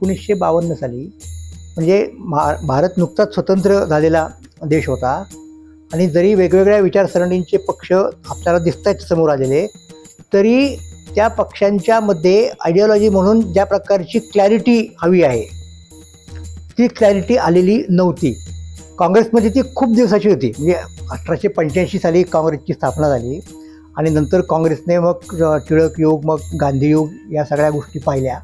एकोणीसशे बावन्न साली म्हणजे भा भारत नुकताच स्वतंत्र झालेला देश होता. आणि जरी वेगवेगळ्या विचारसरणींचे पक्ष आपल्याला दिसत आहेत समोर आलेले तरी त्या पक्षांच्यामध्ये आयडिओलॉजी म्हणून ज्या प्रकारची क्लॅरिटी हवी आहे ती क्लॅरिटी आलेली नव्हती. काँग्रेसमध्ये ती खूप दिवसाची होती. म्हणजे अठराशे पंच्याऐंशी साली काँग्रेसची स्थापना झाली. आणि नंतर काँग्रेसने मग टिळक योग मग गांधी योग या सगळ्या गोष्टी पाहिल्या.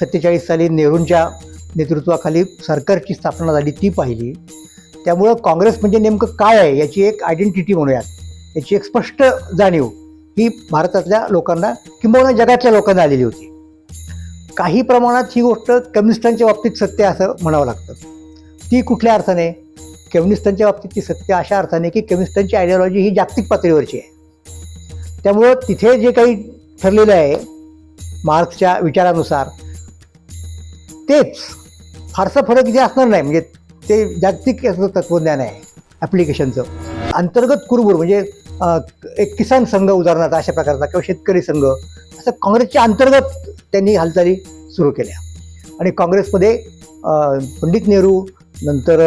सत्तेचाळीस साली नेहरूंच्या नेतृत्वाखाली सरकारची स्थापना झाली ती पाहिली. त्यामुळं काँग्रेस म्हणजे नेमकं काय आहे याची एक आयडेंटिटी म्हणूयात. याची एक स्पष्ट जाणीव ही भारतातल्या लोकांना किंबहुना जगातल्या लोकांना आलेली होती. काही प्रमाणात ही गोष्ट कम्युनिस्टांच्या बाबतीत सत्य असं म्हणावं लागतं. ती कुठल्या अर्थाने? कम्युनिस्टांच्या बाबतीतची सत्य अशा अर्थाने की कम्युनिस्टांची आयडिओलॉजी ही जागतिक पातळीवरची आहे. त्यामुळं तिथे जे काही ठरलेलं आहे मार्क्सच्या विचारानुसार तेच. फारसा फरक इथे असणार नाही. म्हणजे ते जागतिक याचं तत्त्वज्ञान आहे ॲप्लिकेशनचं अंतर्गत कुरबुर म्हणजे एक किसान संघ उदाहरणार्थ अशा प्रकारचा किंवा शेतकरी संघ असं काँग्रेसच्या अंतर्गत त्यांनी हालचाली सुरू केल्या. आणि काँग्रेसमध्ये पंडित नेहरू नंतर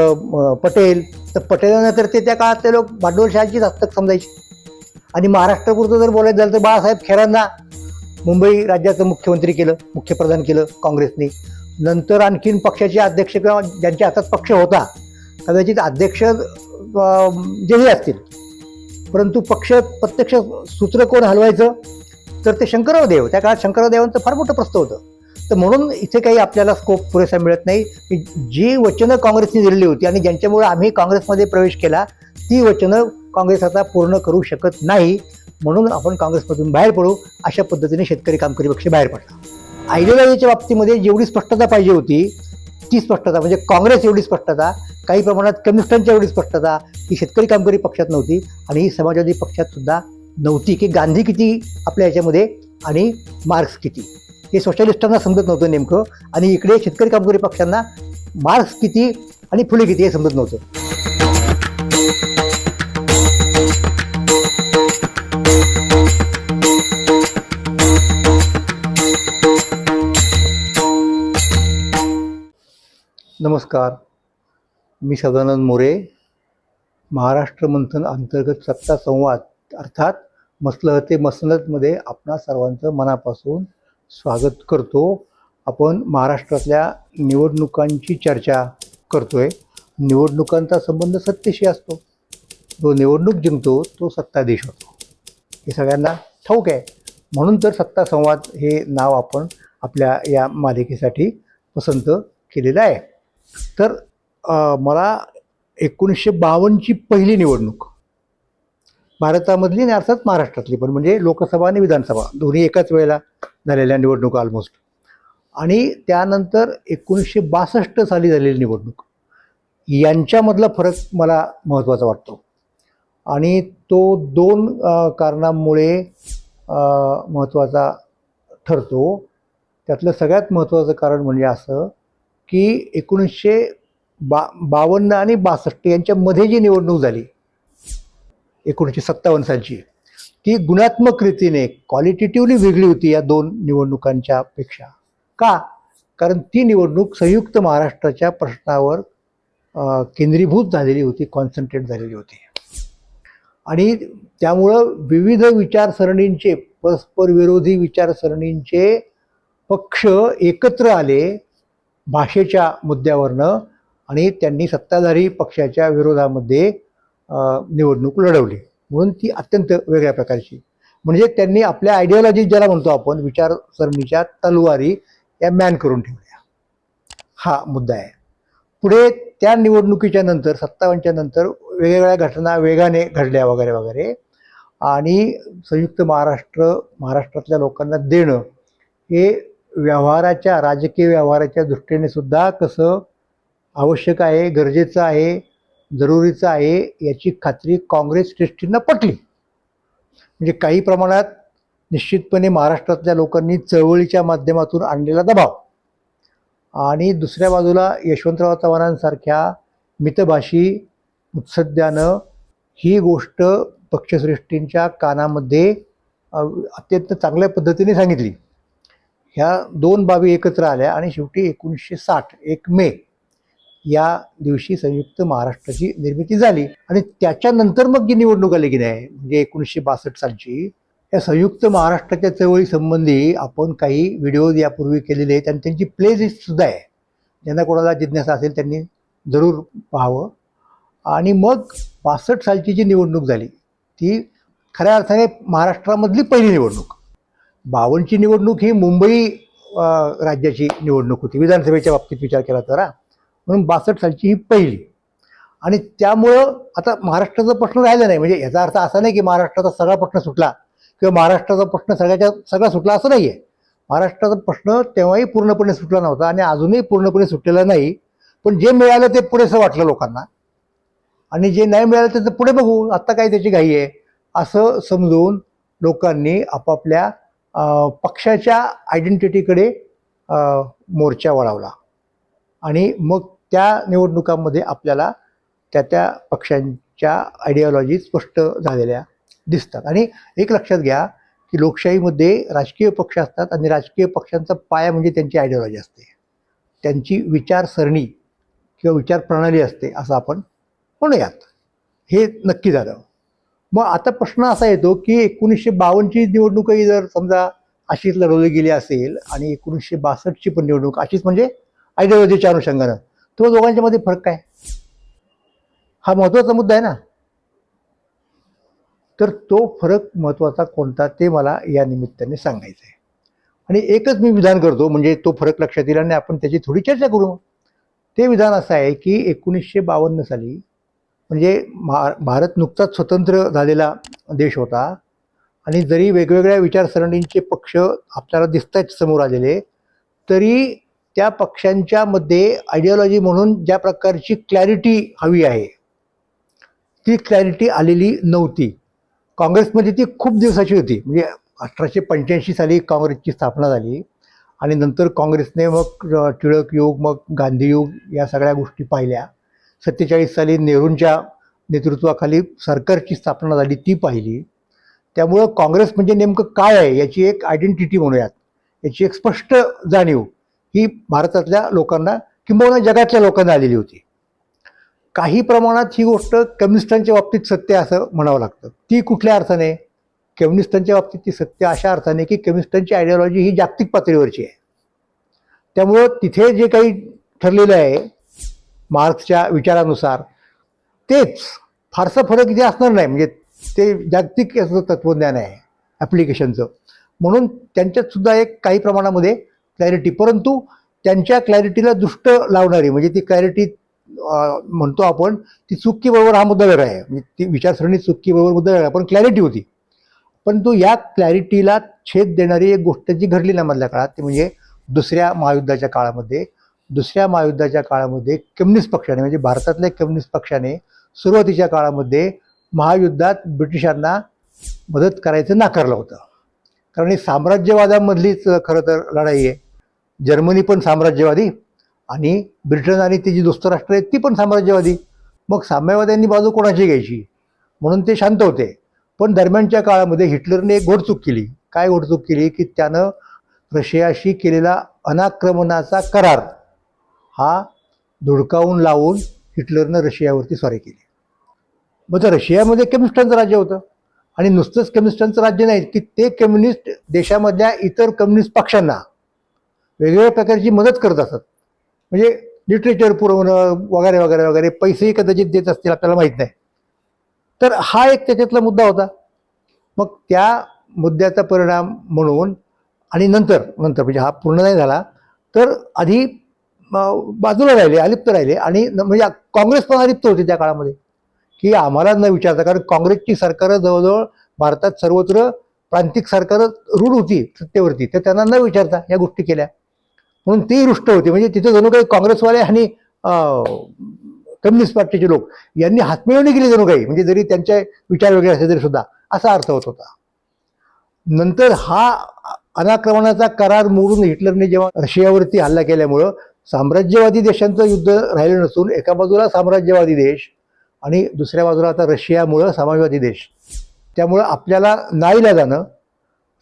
पटेल तर पटेलांना तर ते त्या काळातले लोक भांडवलशाहीची हस्तक समजायचे. आणि महाराष्ट्रापुरतं जर बोलायचं झालं तर बाळासाहेब खेरांना मुंबई राज्याचं मुख्यमंत्री केलं मुख्यप्रधान केलं काँग्रेसने. नंतर आणखीन पक्षाचे अध्यक्ष किंवा ज्यांच्या हातात पक्ष होता कदाचित अध्यक्ष जेही असतील. परंतु पक्ष प्रत्यक्ष सूत्र कोण हलवायचं? तर ते शंकरराव देव त्या काळात शंकरराव देवांचं फार मोठं प्रस्त होतं. तर म्हणून इथे काही आपल्याला स्कोप पुरेसा मिळत नाही. की जी वचनं काँग्रेसने दिलेली होती आणि ज्यांच्यामुळे आम्ही काँग्रेसमध्ये प्रवेश केला ती वचनं काँग्रेस आता पूर्ण करू शकत नाही. म्हणून आपण काँग्रेसमधून बाहेर पडू. अशा पद्धतीने शेतकरी कामकरी पक्ष बाहेर पडला. आयडिओलॉजीच्या बाबतीमध्ये जेवढी स्पष्टता पाहिजे होती ती स्पष्टता म्हणजे काँग्रेस एवढी स्पष्टता काही प्रमाणात कम्युनिस्टांच्या एवढी स्पष्टता ही शेतकरी कामगारी पक्षात नव्हती आणि ही समाजवादी पक्षात सुद्धा नव्हती की गांधी किती आपल्या याच्यामध्ये आणि मार्क्स किती. हे सोशलिस्टांना समजत नव्हतं नेमकं आणि इकडे शेतकरी कामगारी पक्षांना मार्क्स किती आणि फुले किती हे समजत नव्हतं. नमस्कार. मी सदानंद मोरे महाराष्ट्र मंथन अंतर्गत सत्ता संवाद अर्थात मसलहते ते आपणा सर्वांचं मनापासून स्वागत करतो. आपण महाराष्ट्रातल्या निवडणुकांची चर्चा करतोय. निवडणुकांचा संबंध सत्तेशी असतो. जो निवडणूक जिंकतो तो सत्ताधीश होतो हे सगळ्यांना ठाऊक आहे. म्हणून तर सत्ता संवाद हे नाव आपण आपल्या या मालिकेसाठी पसंत केलेलं आहे. तर मला एकोणीसशे बावन्नची पहिली निवडणूक. भारतामधली आणि अर्थात महाराष्ट्रातली पण म्हणजे लोकसभा आणि विधानसभा दोन्ही एकाच वेळेला झालेल्या निवडणुका ऑलमोस्ट आणि त्यानंतर एकोणीसशे बासष्ट साली झालेली निवडणूक. यांच्यामधला फरक मला महत्त्वाचा वाटतो. आणि तो दोन कारणांमुळे महत्त्वाचा ठरतो. त्यातलं सगळ्यात महत्त्वाचं कारण म्हणजे असं की एकोणीसशे बा बावन्न आणि बासष्ट यांच्यामध्ये जी निवडणूक झाली एकोणीसशे सत्तावन्न सालची ती गुणात्मक रीतीने क्वालिटेटिव्हली वेगळी होती या दोन निवडणुकांच्या पेक्षा. का? कारण ती निवडणूक संयुक्त महाराष्ट्राच्या प्रश्नावर केंद्रीभूत झालेली होती कॉन्सन्ट्रेट झालेली होती. आणि त्यामुळं विविध विचारसरणींचे परस्पर विरोधी विचारसरणींचे पक्ष एकत्र आले भाषेच्या मुद्द्यावरनं आणि त्यांनी सत्ताधारी पक्षाच्या विरोधामध्ये निवडणूक लढवली. म्हणून ती अत्यंत वेगळ्या प्रकारची. म्हणजे त्यांनी आपल्या आयडिओलॉजी ज्याला म्हणतो आपण विचारसरणीच्या तलवारी या मॅन करून ठेवल्या. हा मुद्दा आहे. पुढे त्या निवडणुकीच्या नंतर सत्तावन्नच्या नंतर वेगवेगळ्या घटना वेगाने घडल्या वगैरे वगैरे. आणि संयुक्त महाराष्ट्र महाराष्ट्रातल्या लोकांना देणं हे व्यवहाराच्या राजकीय व्यवहाराच्या दृष्टीने सुद्धा कसं आवश्यक आहे गरजेचं आहे जरुरीचं आहे याची खात्री काँग्रेस श्रेष्ठींना पटली. म्हणजे काही प्रमाणात निश्चितपणे महाराष्ट्रातल्या लोकांनी चळवळीच्या माध्यमातून आणलेला दबाव. आणि दुसऱ्या बाजूला यशवंतराव चव्हाणांसारख्या मितभाषी मुत्सद्यानं ही गोष्ट पक्षश्रेष्ठींच्या कानामध्ये अत्यंत चांगल्या पद्धतीने सांगितली. ह्या दोन बाबी एकत्र आल्या आणि शेवटी एकोणीसशे साठ एक मे या दिवशी संयुक्त महाराष्ट्राची निर्मिती झाली. आणि त्याच्यानंतर मग जी निवडणूक आली की नाही म्हणजे एकोणीसशे बासष्ट सालची या संयुक्त महाराष्ट्राच्या चळवळीसंबंधी आपण काही व्हिडिओज यापूर्वी केलेले आहेत आणि त्यांची प्लेलिस्ट सुद्धा आहे. ज्यांना कोणाला जिज्ञासा असेल त्यांनी जरूर पाहावं. आणि मग बासष्ट सालची जी निवडणूक झाली ती खऱ्या अर्थाने महाराष्ट्रामधली पहिली निवडणूक. बावनची निवडणूक ही मुंबई राज्याची निवडणूक होती. विधानसभेच्या बाबतीत विचार केला तर म्हणून बासष्ट सालची ही पहिली. आणि त्यामुळं आता महाराष्ट्राचा प्रश्न राहिला नाही. म्हणजे याचा अर्थ असा नाही की महाराष्ट्राचा सगळा प्रश्न सुटला किंवा महाराष्ट्राचा प्रश्न सगळ्याच्या सगळा सुटला असं नाही आहे महाराष्ट्राचा प्रश्न तेव्हाही पूर्णपणे सुटला नव्हता आणि अजूनही पूर्णपणे सुटलेला नाही. पण जे मिळालं ते पुरेसं वाटलं लोकांना. आणि जे नाही मिळालं त्याचं पुढे बघू. आत्ता काय त्याची घाई आहे असं समजून लोकांनी आपापल्या पक्षाच्या आयडेंटिटीकडे मोर्चा वळवला. आणि मग त्या निवडणुकांमध्ये आपल्याला त्या त्या पक्षांच्या आयडिओलॉजी स्पष्ट झालेल्या दिसतात. आणि एक लक्षात घ्या की लोकशाहीमध्ये राजकीय पक्ष असतात आणि राजकीय पक्षांचा पाया म्हणजे त्यांची आयडिओलॉजी असते. त्यांची विचारसरणी किंवा विचार प्रणाली असते असं आपण म्हणूयात. हे नक्की झालं. मग आता प्रश्न असा येतो की एकोणीसशे बावन्नची निवडणूकही जर समजा अशीच लढवली गेली असेल आणि एकोणीसशे बासष्टची पण निवडणूक अशीच म्हणजे आयडिओलॉजीच्या अनुषंगानं तो दोघांच्या मध्ये फरक काय? हा महत्त्वाचा मुद्दा आहे ना? तर तो फरक महत्त्वाचा कोणता ते मला या निमित्ताने सांगायचं आहे. आणि एकच मी विधान करतो म्हणजे तो फरक लक्षात येईल आणि आपण त्याची थोडी चर्चा करू. ते विधान असं आहे की एकोणीसशे बावन्न साली म्हणजे भा भारत नुकताच स्वतंत्र झालेला देश होता. आणि जरी वेगवेगळ्या विचारसरणींचे पक्ष आपल्याला दिसत आहेत समोर आलेले तरी त्या पक्षांच्या मध्ये आयडिओलॉजी म्हणून ज्या प्रकारची क्लॅरिटी हवी आहे ती क्लॅरिटी आलेली नव्हती. काँग्रेसमध्ये ती खूप दिवसाची होती. म्हणजे अठराशे पंच्याऐंशी साली काँग्रेसची स्थापना झाली. आणि नंतर काँग्रेसने मग टिळक युग मग गांधी युग या सगळ्या गोष्टी पाहिल्या. सत्तेचाळीस साली नेहरूंच्या नेतृत्वाखाली सरकारची स्थापना झाली ती पाहिली. त्यामुळं काँग्रेस म्हणजे नेमकं काय आहे याची एक आयडेंटिटी म्हणूयात. याची एक स्पष्ट जाणीव ही भारतातल्या लोकांना किंबहुना जगातल्या लोकांना आलेली होती. काही प्रमाणात ही गोष्ट कम्युनिस्टांच्या बाबतीत सत्य असं म्हणावं लागतं. ती कुठल्या अर्थाने? कम्युनिस्टांच्या बाबतीत ती सत्य अशा अर्थाने की कम्युनिस्टांची आयडिओलॉजी ही जागतिक पातळीवरची आहे. त्यामुळं तिथे जे काही ठरलेलं आहे मार्क्सच्या विचारानुसार. तेच फारसा फरक इथे असणार नाही. म्हणजे ते जागतिक याचं तत्त्वज्ञान आहे ॲप्लिकेशनचं म्हणून त्यांच्यातसुद्धा एक काही प्रमाणामध्ये क्लॅरिटी परंतु त्यांच्या क्लॅरिटीला दुष्ट लावणारी म्हणजे ती क्लॅरिटी म्हणतो आपण ती चुकी बरोबर हा मुद्दा वेगळा आहे. म्हणजे ती विचारसरणी चुकी बरोबर मुद्दा वेगळा पण क्लॅरिटी होती. परंतु या क्लॅरिटीला छेद देणारी एक गोष्ट जी घडली ना मधल्या काळात ती म्हणजे दुसऱ्या महायुद्धाच्या काळामध्ये दुसऱ्या महायुद्धाच्या काळामध्ये कम्युनिस्ट पक्षाने म्हणजे भारतातल्या कम्युनिस्ट पक्षाने सुरुवातीच्या काळामध्ये महायुद्धात ब्रिटिशांना मदत करायचं नाकारलं होतं. कारण ही साम्राज्यवादामधलीच खरं तर लढाई आहे. जर्मनी पण साम्राज्यवादी आणि ब्रिटन आणि ती जी दोस्त राष्ट्र आहेत ती पण साम्राज्यवादी. मग साम्यवाद्यांनी बाजू कोणाची घ्यायची? म्हणून ते शांत होते. पण दरम्यानच्या काळामध्ये हिटलरने एक घोडचूक केली. काय घोडचूक केली? की त्यानं रशियाशी केलेला अनाक्रमणाचा करार. हा धुडकावून लावून हिटलरनं रशियावरती स्वारी केली. मग तर रशियामध्ये कम्युनिस्टांचं राज्य होतं. आणि नुसतंच कम्युनिस्टांचं राज्य नाही की ते कम्युनिस्ट देशामधल्या इतर कम्युनिस्ट पक्षांना वेगवेगळ्या प्रकारची मदत करत असतात म्हणजे लिटरेचर पुरवणं वगैरे वगैरे वगैरे पैसेही कदाचित देत असतील आपल्याला माहीत नाही. तर हा एक त्याच्यातला मुद्दा होता. मग त्या मुद्द्याचा परिणाम म्हणून आणि नंतर नंतर म्हणजे हा पूर्ण नाही झाला तर आधी बाजूला राहिले अलिप्त राहिले. आणि म्हणजे काँग्रेस पण अलिप्त होती त्या काळामध्ये. की आम्हाला न विचारता कारण काँग्रेसची सरकारं जवळजवळ भारतात सर्वत्र प्रांतिक सरकारं रूढ होती सत्तेवरती. तर त्यांना न विचारता या गोष्टी केल्या. म्हणून ती रुष्ट होती. म्हणजे तिथे जणू काही काँग्रेसवाले आणि कम्युनिस्ट पार्टीचे लोक यांनी हातमिळवणी केली जणू काही. म्हणजे जरी त्यांचे विचार वेगळे असले तरी सुद्धा. असा अर्थ होत होता. नंतर हा अनाक्रमणाचा करार मोडून हिटलरने जेव्हा रशियावरती हल्ला केल्यामुळं साम्राज्यवादी देशांचं युद्ध राहिलं नसून एका बाजूला साम्राज्यवादी देश आणि दुसऱ्या बाजूला आता रशियामुळं समाजवादी देश. त्यामुळं आपल्याला नाईला जाणं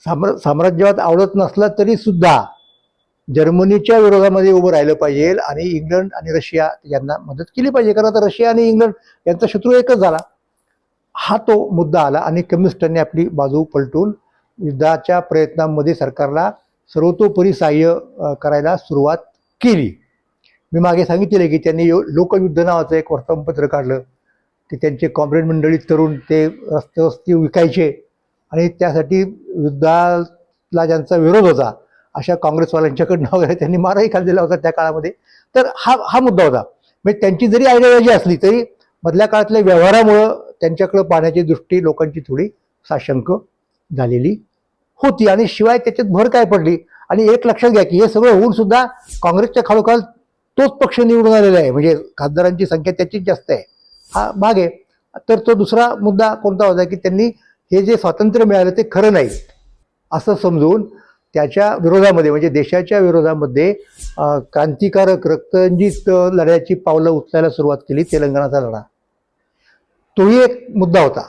साम्र साम्राज्यवाद आवडत नसला तरी सुद्धा जर्मनीच्या विरोधामध्ये उभं राहिलं पाहिजे आणि इंग्लंड आणि रशिया यांना मदत केली पाहिजे. कारण आता रशिया आणि इंग्लंड यांचा शत्रू एकच झाला. हा तो मुद्दा आला आणि कम्युनिस्टांनी आपली बाजू पलटून युद्धाच्या प्रयत्नांमध्ये सरकारला सर्वतोपरी सहाय्य करायला सुरुवात केली. मी मागे सांगितले की त्यांनी यो- लोकयुद्ध नावाचं एक वर्तमानपत्र काढलं. ते त्यांचे कॉम्रेड मंडळी तरुण ते रस्ते रस्ते विकायचे. आणि त्यासाठी युद्धाला ज्यांचा विरोध होता अशा काँग्रेसवाल्यांच्याकडनं वगैरे त्यांनी मारही खाल्लेला होता त्या काळामध्ये. तर हा हा मुद्दा होता. म्हणजे त्यांची जरी आयडिओलॉजी असली तरी मधल्या काळातल्या व्यवहारामुळं त्यांच्याकडं पाहण्याची दृष्टी लोकांची थोडी साशंक झालेली होती. आणि शिवाय त्याच्यात भर काय पडली? आणि एक लक्षात घ्या की हे सगळं होऊन सुद्धा काँग्रेसच्या खालोखाल तोच पक्ष निवडून आलेला आहे. म्हणजे खासदारांची संख्या त्याचीच जास्त आहे. हा भाग आहे. तर तो दुसरा मुद्दा कोणता होता की त्यांनी हे जे स्वातंत्र्य मिळालं ते खरं नाही. असं समजून त्याच्या विरोधामध्ये म्हणजे देशाच्या विरोधामध्ये क्रांतिकारक रक्तरंजित लढ्याची पावलं उचलायला सुरुवात केली तेलंगणाचा लढा. तोही एक मुद्दा होता.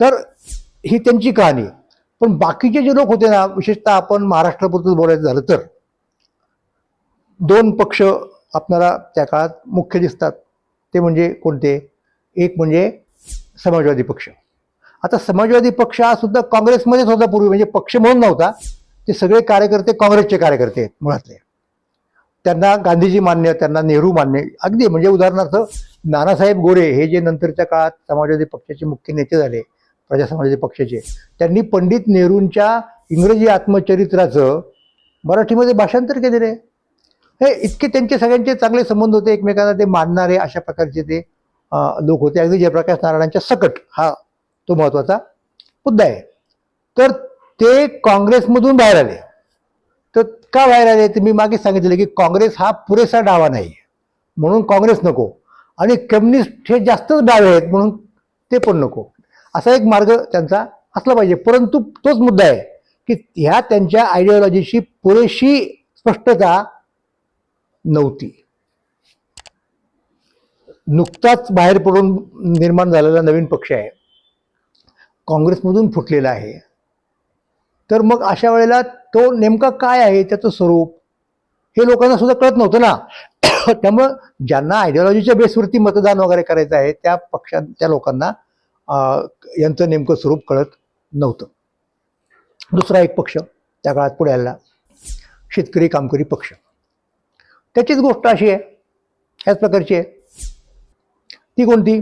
तर ही त्यांची कहाणी. पण बाकीचे जे लोक होते ना विशेषतः आपण महाराष्ट्रापुरतं बोलायचं झालं तर दोन पक्ष आपल्याला त्या काळात मुख्य दिसतात. ते म्हणजे कोणते? एक म्हणजे समाजवादी पक्ष. आता समाजवादी पक्ष हा सुद्धा काँग्रेसमध्येच होता पूर्वी म्हणजे पक्ष म्हणून नव्हता. ते सगळे कार्यकर्ते काँग्रेसचे कार्यकर्ते आहेत मुळातले. त्यांना गांधीजी मान्य त्यांना नेहरू मान्य. अगदी म्हणजे उदाहरणार्थ नानासाहेब गोरे हे जे नंतरच्या काळात समाजवादी पक्षाचे मुख्य नेते झाले प्रजा पक्षाचे. त्यांनी पंडित नेहरूंच्या इंग्रजी आत्मचरित्राचं मराठीमध्ये भाषांतर केलेलं आहे. हे इतके त्यांचे सगळ्यांचे चांगले संबंध होते एकमेकांना ते मानणारे अशा प्रकारचे ते लोक होते. अगदी जयप्रकाश नारायणांच्या सकट हा तो महत्त्वाचा मुद्दा आहे. तर ते काँग्रेसमधून बाहेर आले. तर का बाहेर आले? ते मी मागे सांगितलं की काँग्रेस हा पुरेसा डावा नाही. म्हणून काँग्रेस नको. आणि कम्युनिस्ट हे जास्तच डावे आहेत म्हणून ते पण नको. असा एक मार्ग त्यांचा असला पाहिजे. परंतु तोच मुद्दा आहे की ह्या त्यांच्या आयडिओलॉजीशी पुरेशी स्पष्टता नव्हती. नुकताच बाहेर पडून निर्माण झालेला नवीन पक्ष आहे. काँग्रेसमधून फुटलेला आहे. तर मग अशा वेळेला तो नेमका काय आहे त्याचं स्वरूप हे लोकांना सुद्धा कळत नव्हतं ना. त्यामुळं ज्यांना आयडिओलॉजीच्या बेसवरती मतदान वगैरे करायचं आहे त्या पक्षां त्या लोकांना यांचं नेमकं स्वरूप कळत नव्हतं. दुसरा एक पक्ष त्या काळात पुढे आला. शेतकरी कामकरी पक्ष. त्याचीच गोष्ट अशी आहे. ह्याच प्रकारची आहे. ती कोणती?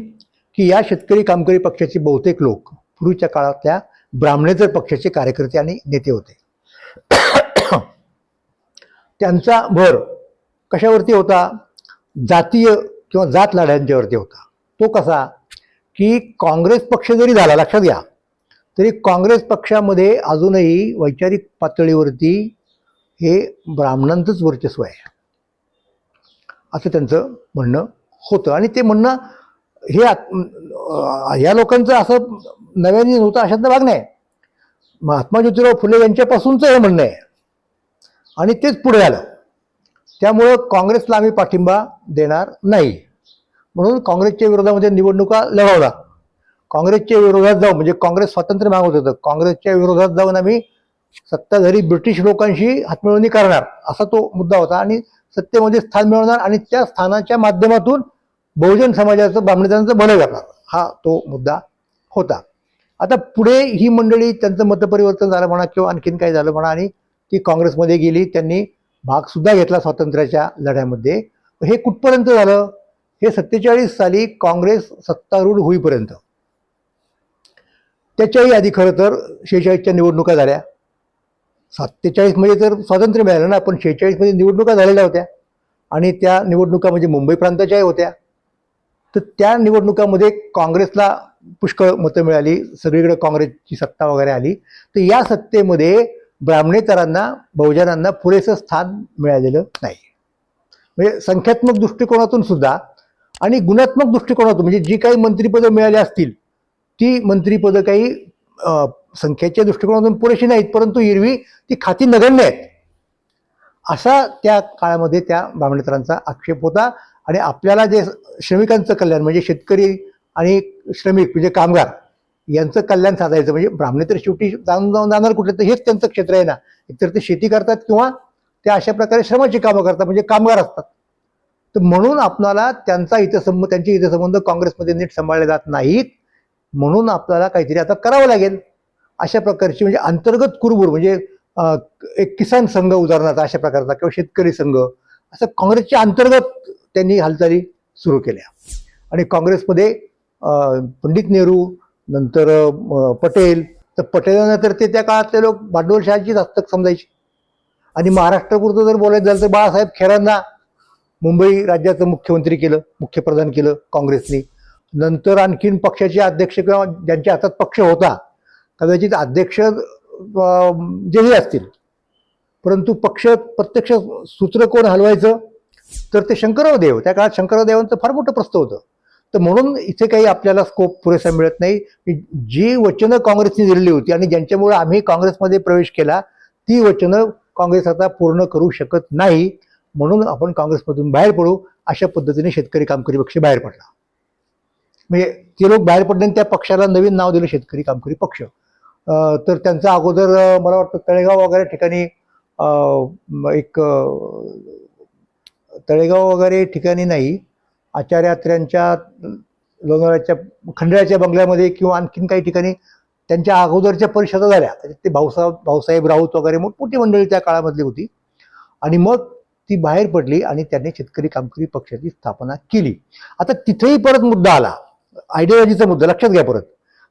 की या शेतकरी कामकरी पक्षाचे बहुतेक लोक पूर्वीच्या काळातल्या ब्राह्मणेतर पक्षाचे कार्यकर्ते आणि नेते होते. त्यांचा भर कशावरती होता? जातीय किंवा जात लढ्यांच्यावरती होता. तो कसा? की काँग्रेस पक्ष जरी झाला लक्षात घ्या तरी काँग्रेस पक्षामध्ये अजूनही वैचारिक पातळीवरती हे ब्राह्मणांचंच वर्चस्व आहे. असं त्यांचं म्हणणं होतं. आणि ते म्हणणं हे आत- या लोकांचं असं नव्याने नव्हतं अशातलं भाग नाही. महात्मा ज्योतिराव फुले यांच्यापासूनचं हे म्हणणं आहे. आणि तेच पुढे आलं त्यामुळं काँग्रेसला आम्ही पाठिंबा देणार नाही. म्हणून काँग्रेसच्या विरोधामध्ये निवडणुका लढवला काँग्रेसच्या विरोधात जाऊन म्हणजे काँग्रेस स्वातंत्र्य मागवत होतं. काँग्रेसच्या विरोधात जाऊन आम्ही सत्ताधारी ब्रिटिश लोकांशी हातमिळवणी करणार असा तो मुद्दा होता. आणि सत्तेमध्ये स्थान मिळवणार आणि त्या स्थानाच्या माध्यमातून बहुजन समाजाचं ब्राह्मणांचं भलं करणार हा तो मुद्दा होता. आता पुढे ही मंडळी त्यांचं मतपरिवर्तन झालं म्हणा किंवा आणखीन काय झालं म्हणा आणि ती काँग्रेसमध्ये गेली त्यांनी भागसुद्धा घेतला स्वातंत्र्याच्या लढ्यामध्ये. हे कुठपर्यंत झालं? हे सत्तेचाळीस साली काँग्रेस सत्तारूढ होईपर्यंत. त्याच्याही आधी खरं तर शेहेचाळीसच्या निवडणुका झाल्या. सत्तेचाळीसमध्ये तर स्वातंत्र्य मिळालं ना पण शेहेचाळीसमध्ये निवडणुका झालेल्या होत्या. आणि त्या निवडणुका म्हणजे मुंबई प्रांताच्याही होत्या. तर त्या निवडणुकामध्ये काँग्रेसला पुष्कळ मतं मिळाली सगळीकडे काँग्रेसची सत्ता वगैरे आली. तर या सत्तेमध्ये ब्राह्मणेतरांना बहुजनांना पुरेसं स्थान मिळालेलं नाही. म्हणजे संख्यात्मक दृष्टिकोनातून सुद्धा आणि गुणात्मक दृष्टिकोनातून म्हणजे जी काही मंत्रिपदं मिळाली असतील ती मंत्रिपदं काही संख्येच्या दृष्टिकोनातून पुरेशी नाहीत परंतु एरवी ती खाती नगण्य आहेत. असा त्या काळामध्ये त्या ब्राह्मणेतरांचा आक्षेप होता. आणि आपल्याला जे श्रमिकांचं कल्याण म्हणजे शेतकरी आणि श्रमिक म्हणजे कामगार यांचं कल्याण साधायचं म्हणजे ब्राह्मणे तर शेवटी जाऊन जाऊन जाणार कुठे तर हेच त्यांचं क्षेत्र आहे ना. एकतर ते शेती करतात किंवा त्या अशा प्रकारे श्रमाची कामं करतात म्हणजे कामगार असतात. तर म्हणून आपणाला त्यांचा हितसंबंध त्यांचे हितसंबंध काँग्रेसमध्ये नीट सांभाळले जात नाहीत. म्हणून आपल्याला काहीतरी आता करावं लागेल. अशा प्रकारची म्हणजे अंतर्गत कुरबुर म्हणजे एक किसान संघ उदाहरणार्थ अशा प्रकारचा किंवा शेतकरी संघ असं काँग्रेसच्या अंतर्गत त्यांनी हालचाली सुरू केल्या. आणि काँग्रेसमध्ये पंडित नेहरू नंतर पटेल तर पटेलानंतर ते त्या काळातले लोक भांडवलशाहीची हस्तक समजायचे. आणि महाराष्ट्रापुरतं जर बोलायचं झालं तर बाळासाहेब खेरांना मुंबई राज्याचं मुख्यमंत्री केलं मुख्यप्रधान केलं काँग्रेसने. नंतर आणखीन पक्षाचे अध्यक्ष किंवा ज्यांच्या हातात पक्ष होता कदाचित अध्यक्ष जेही असतील. परंतु पक्ष प्रत्यक्ष सूत्र कोण हलवायचं? तर ते शंकरराव देव त्या काळात शंकरराव देवांचं फार मोठं प्रस्ताव होतं. तर म्हणून इथे काही आपल्याला स्कोप पुरेसा मिळत नाही. जी वचनं काँग्रेसने दिलेली होती आणि ज्यांच्यामुळे आम्ही काँग्रेसमध्ये प्रवेश केला ती वचनं काँग्रेस आता पूर्ण करू शकत नाही. म्हणून आपण काँग्रेसमधून बाहेर पडू अशा पद्धतीने शेतकरी कामकरी पक्ष बाहेर पडला. म्हणजे ते लोक बाहेर पडले आणि त्या पक्षाला नवीन नाव दिलं शेतकरी कामकरी पक्ष. तर त्यांचा अगोदर मला वाटतं तळेगाव वगैरे ठिकाणी एक तळेगाव वगैरे ठिकाणी नाही. आचार्यात्र्यांच्या लोणावळ्याच्या खंडाळ्याच्या बंगल्यामध्ये किंवा आणखीन काही ठिकाणी त्यांच्या अगोदरच्या परिषदा झाल्या. त्याच्यात ते भाऊसाहेब भाऊसाहेब राऊत वगैरे मोठमोठी मंडळी त्या काळामधली होती. आणि मग ती बाहेर पडली आणि त्यांनी शेतकरी कामकरी पक्षाची स्थापना केली. आता तिथेही परत मुद्दा आला. आयडिओलॉजीचा मुद्दा लक्षात घ्या परत.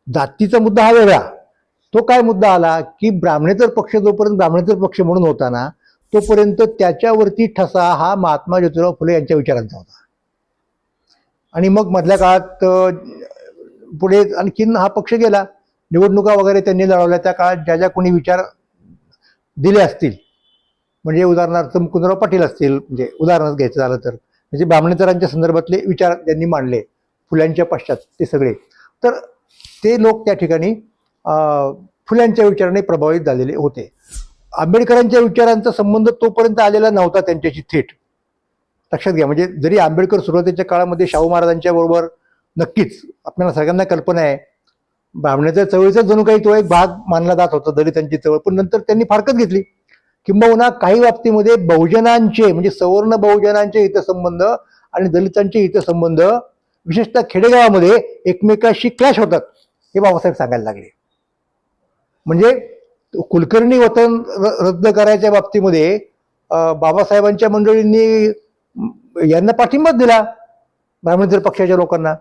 जातीचा मुद्दा हा वेगळा. तो काय मुद्दा आला? की ब्राह्मणेतर पक्ष जोपर्यंत ब्राह्मणेतर पक्ष म्हणून होता ना तोपर्यंत त्याच्यावरती ठसा हा महात्मा ज्योतिराव फुले यांच्या विचारांचा होता. आणि मग मधल्या काळात पुढे आणखीन हा पक्ष गेला. निवडणुका वगैरे त्यांनी लढवल्या. त्या काळात ज्या ज्या कोणी विचार दिले असतील म्हणजे उदाहरणार्थ मुकुंदराव पाटील असतील म्हणजे उदाहरणार्थ घ्यायचं झालं तर. म्हणजे ब्राह्मणेतरांच्या संदर्भातले विचार त्यांनी मांडले फुल्यांच्या पश्चात ते सगळे. तर ते लोक त्या ठिकाणी फुल्यांच्या विचाराने प्रभावित झालेले होते. आंबेडकरांच्या विचारांचा संबंध तोपर्यंत आलेला नव्हता त्यांच्याशी थेट. लक्षात घ्या म्हणजे जरी आंबेडकर सुरुवातीच्या काळामध्ये शाहू महाराजांच्या बरोबर नक्कीच आपल्याला सगळ्यांना कल्पना आहे ब्राह्मणाच्या चळवळीचा जणू काही तो एक भाग मानला जात होता दलितांची चळवळ पण नंतर त्यांनी फारकत घेतली. किंबहुना काही बाबतीमध्ये बहुजनांचे म्हणजे सवर्ण बहुजनांचे हितसंबंध आणि दलितांचे हितसंबंध विशेषतः खेडेगावामध्ये एकमेकाशी क्लॅश होतात हे बाबासाहेब सांगायला लागले. म्हणजे कुलकर्णी वतन र- रद्द करायच्या बाबतीमध्ये बाबासाहेबांच्या मंडळींनी यांना पाठिंबाच दिला ब्राह्मणेतर पक्षाच्या लोकांना.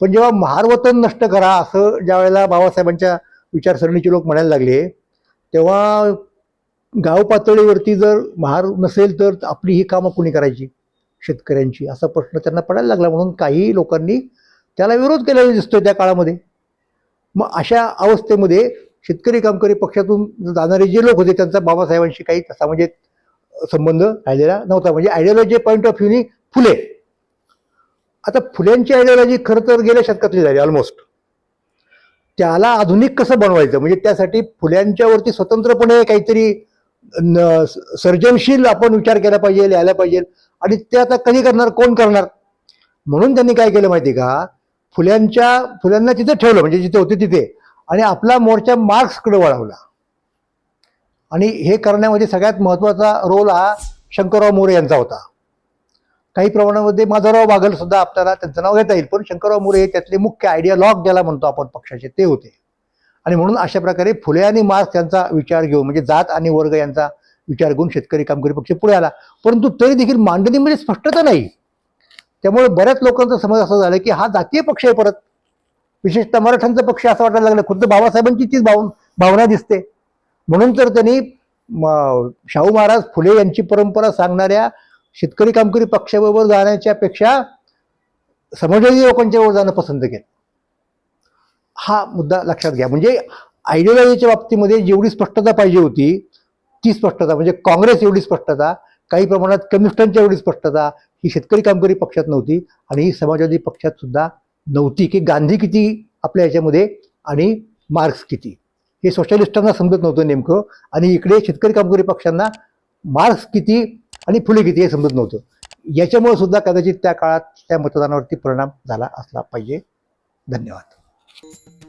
पण जेव्हा महारवतन नष्ट करा असं ज्या वेळेला बाबासाहेबांच्या विचारसरणीचे लोक म्हणायला लागले तेव्हा गाव पातळीवरती जर महार नसेल तर आपली ही कामं कुणी करायची? शेतकऱ्यांची. असा प्रश्न त्यांना पडायला लागला. म्हणून काही लोकांनी त्याला विरोध केलेला दिसतोय त्या काळामध्ये. मग अशा अवस्थेमध्ये शेतकरी कामकरी पक्षातून जाणारे जे लोक होते त्यांचा बाबासाहेबांशी काही तसा म्हणजे संबंध राहिलेला नव्हता. म्हणजे आयडिओलॉजी पॉईंट ऑफ व्ह्यूनी फुले. आता फुल्यांची आयडिओलॉजी खरं तर गेल्या शतकातली झाली ऑलमोस्ट त्याला आधुनिक कसं बनवायचं? म्हणजे त्यासाठी फुल्यांच्यावरती स्वतंत्रपणे काहीतरी सर्जनशील आपण विचार केला पाहिजे लिहायला पाहिजे. आणि ते आता कधी करणार कोण करणार? म्हणून त्यांनी काय केलं माहिती का? फुल्यांच्या फुल्यांना तिथे ठेवलं म्हणजे जिथे होते तिथे. आणि आपला मोर्चा मार्क्सकडे वळवला. आणि हे करण्यामध्ये सगळ्यात महत्त्वाचा रोल हा शंकरराव मोरे यांचा होता. काही प्रमाणामध्ये माधवराव बागल सुद्धा आपल्याला त्यांचं नाव घेता येईल पण शंकरराव मोरे हे त्यातले मुख्य आयडिया लॉक ज्याला म्हणतो आपण पक्षाचे ते होते. आणि म्हणून अशा प्रकारे फुले आणि मार्क्स यांचा विचार घेऊन म्हणजे जात आणि वर्ग यांचा विचार घेऊन शेतकरी कामगारी पक्ष पुढे आला. परंतु तरी देखील मांडणीमध्ये म्हणजे स्पष्टता नाही. त्यामुळे बऱ्याच लोकांचा समज असं झालं की हा जातीय पक्ष आहे परत. विशेषतः मराठ्यांचा पक्ष असं वाटायला लागलं. खुद्द बाबासाहेबांची तीच भाव भावना दिसते. म्हणून तर त्यांनी शाहू महाराज फुले यांची परंपरा सांगणाऱ्या शेतकरी कामकरी पक्षाबरोबर जाण्याच्या पेक्षा समाजवादी लोकांच्या वर जाणं पसंत केलं. हा मुद्दा लक्षात घ्या. म्हणजे आयडिओलॉजीच्या बाबतीमध्ये जेवढी स्पष्टता पाहिजे होती ती स्पष्टता म्हणजे काँग्रेस एवढी स्पष्टता काही प्रमाणात कम्युनिस्टांच्या एवढी स्पष्टता ही शेतकरी कामगारी पक्षात नव्हती आणि ही समाजवादी पक्षात सुद्धा नव्हती की गांधी किती आपल्या याच्यामध्ये आणि मार्क्स किती. हे सोशलिस्टांना समजत नव्हतं नेमकं आणि इकडे शेतकरी कामगारी पक्षांना मार्क्स किती आणि फुले किती हे समजत नव्हतं. याच्यामुळे सुद्धा कदाचित त्या काळात त्या मतदानावरती परिणाम झाला असला पाहिजे. धन्यवाद. Thank you.